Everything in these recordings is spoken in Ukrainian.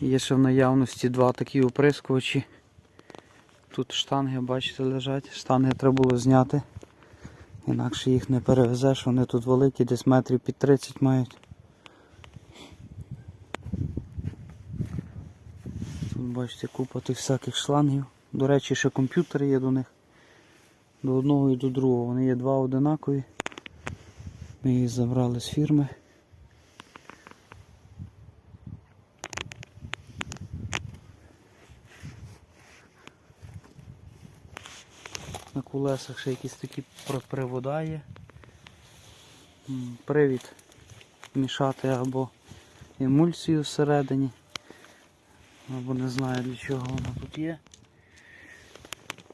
Є ще в наявності два такі оприскувачі. Тут штанги, бачите, лежать. Штанги треба було зняти. Інакше їх не перевезеш, вони тут великі, десь метрів під 30 мають. Тут бачите купа тих всяких шлангів. До речі, ще комп'ютери є до них. До одного і до другого. Вони є два одинакові. Ми їх забрали з фірми. На колесах ще якісь такі привода є. Привід мішати або емульсію всередині. Або не знаю для чого вона тут є.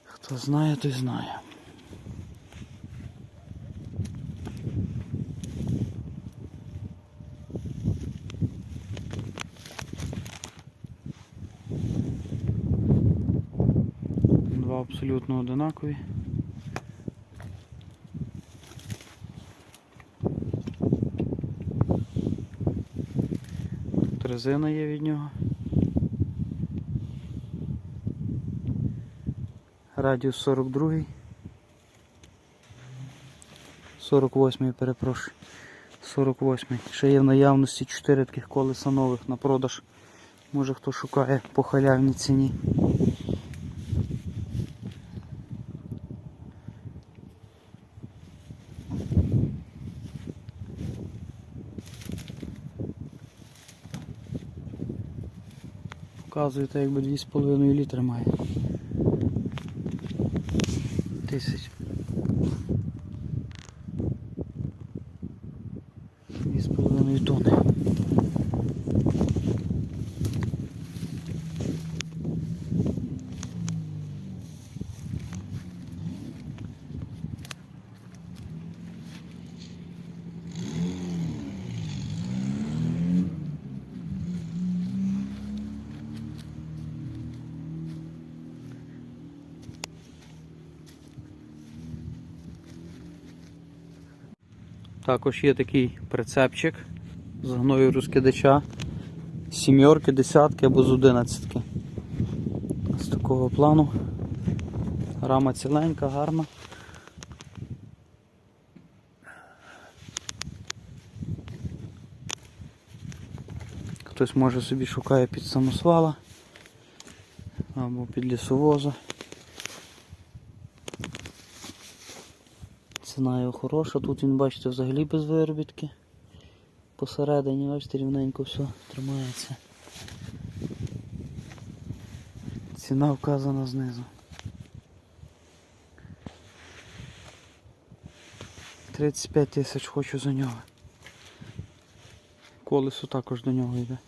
Хто знає, той знає. Абсолютно одинакові. Резина є від нього. Радіус 42. 48, перепрошую. 48. Ще є в наявності 4 таких колеса нових на продаж. Може хто шукає по халявній ціні. Показує, так якби 2,5 літри має. Тисяч. 2,5 тонни. Також є такий прицепчик з гною розкидача. Сімерки, десятки або з одинадцятки. З такого плану. Рама ціленька, гарна. Хтось може собі шукає під самосвала або під лісовоза. Ціна хороша, тут він, бачите, взагалі без виробітки. Посередині, бачите, рівненько все тримається. Ціна вказана знизу. 35 тисяч хочу за нього. Колесо також до нього йде.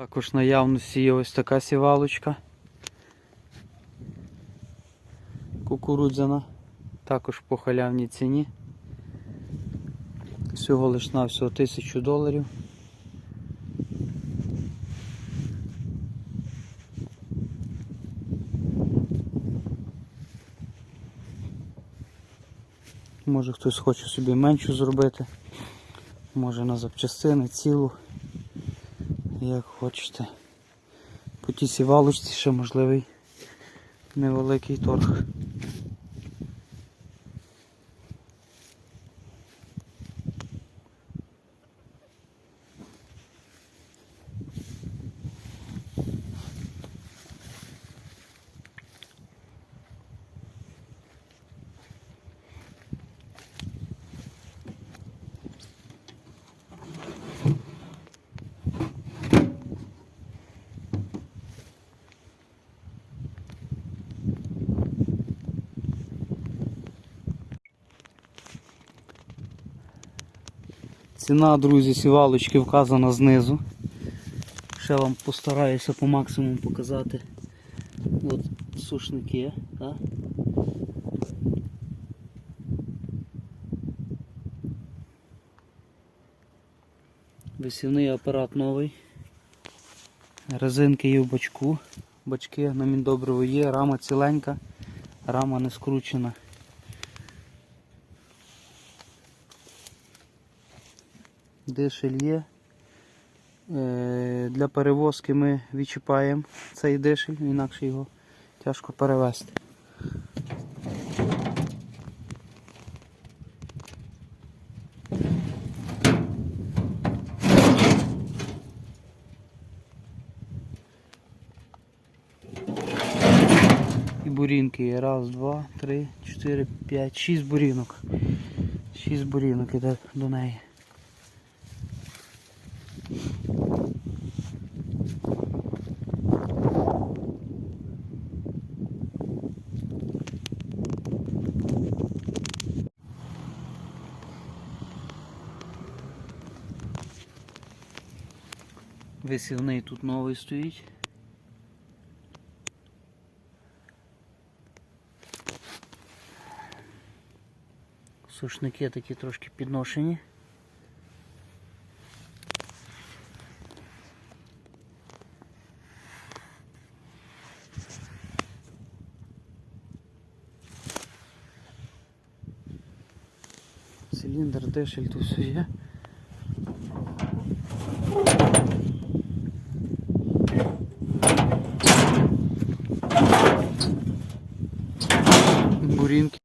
Також наявності є ось така сівалочка. Кукурудзяна. Також по халявній ціні. Всього лиш на всього 1000 доларів. Може хтось хоче собі меншу зробити. Може на запчастини цілу як хочете. По тій сівалочці ще можливий невеликий торг. Ціна, друзі, сівалочки вказана знизу. ще вам постараюся по максимуму показати. От сушники, так? Висівний апарат новий. Резинки є в бачку. Бачки на міндобриво є, рама ціленька, рама не скручена. Дишель є. Е, Для перевозки ми відчіпаємо цей дишель, інакше його тяжко перевезти. І бурінки є. Раз, два, три, чотири, п'ять, шість бурінок. Шість бурінок іде до неї. Висівний тут новий стоїть. Сушники такі трошки підношені. Циліндр, дешель тут все є. горінки.